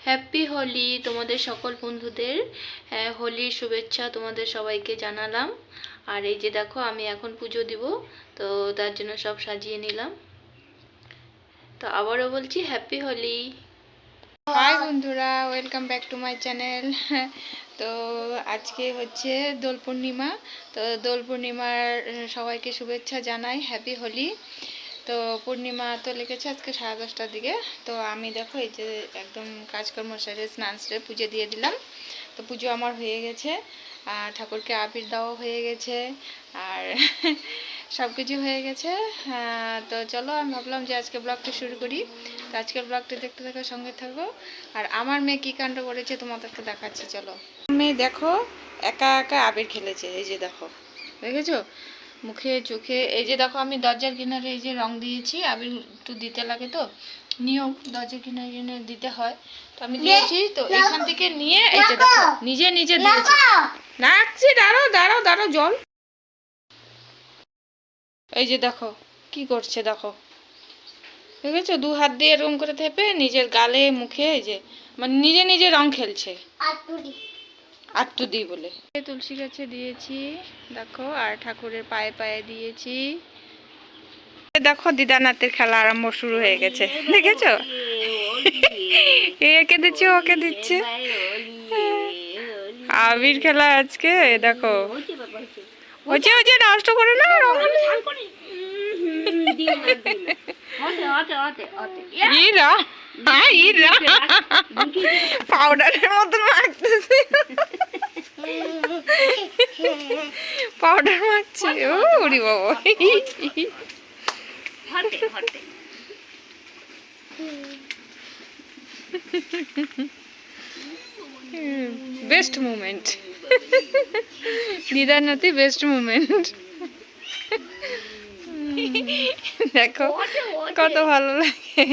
Happy Holi তোমাদের সকল বন্ধুদের। হ্যাঁ, হোলির শুভেচ্ছা তোমাদের সবাইকে জানালাম। আর এই যে দেখো আমি এখন পুজো দিব তো তার জন্য সব সাজিয়ে নিলাম। তো আবারও বলছি হ্যাপি হোলি হাই বন্ধুরা welcome back to my channel তো আজকে হচ্ছে দোল পূর্ণিমা তো দোল পূর্ণিমার সবাইকে শুভেচ্ছা জানাই হ্যাপি হোলি তো পূর্ণিমা তো লেগেছে আজকে সাড়ে দশটার দিকে। তো আমি দেখো এই যে একদম কাজকর্ম সেরে স্নান সেরে পুজো দিয়ে দিলাম। তো পুজো আমার হয়ে গেছে, আর ঠাকুরকে আবির দেওয়া হয়ে গেছে, আর সব কিছু হয়ে গেছে। তো চলো, আমি ভাবলাম যে আজকে ব্লগটা শুরু করি। তো আজকের ব্লগটা দেখতে থাকো, সঙ্গে থাকো। আর আমার মেয়ে কী কাণ্ড করেছে তোমাদেরকে দেখাচ্ছি, চলো। মেয়ে দেখো, একা একা আবির খেলেছে, এই যে দেখো। দেখেছ? মুখে চোখে এই যে দেখো আমি দরজার কিনারে এই যে রং দিয়েছি আবির একটু দিতে লাগে তো নিয়ম দরজার কিনারে কিনারে দিতে হয়। তো আমি দিয়েছি তো এখান থেকে নিয়ে এই যে দেখো নিজে নিজে দিয়েছি। রাখছি দাঁড়াও দাঁড়াও দাঁড়াও জল। এই যে দেখো কি করছে দেখো। দেখেছ? দু হাত দিয়ে এরকম করে থেপে নিজের গালে মুখে এই যে মানে নিজে নিজে রং খেলছে। আটটু দিই বলে। তুলসী গাছে দিয়েছি, দেখো, আর ঠাকুরের পায়ে পায়ে দিয়েছি। দেখো, দিদানাথের খেলা আরম্ভ শুরু হয়ে গেছে। দেখেছ? একে দিচ্ছে, ওকে দিচ্ছে? আবির খেলা আজকে দেখো। হচ্ছে হচ্ছে, নষ্ট করে না পাউডারের মতন মাখতেছে পাউডার মাখছে। ও উড়ি বাবা। বেস্ট মুমেন্ট দিদার নাতি বেস্ট মুমেন্ট দেখো কত ভালো লাগে।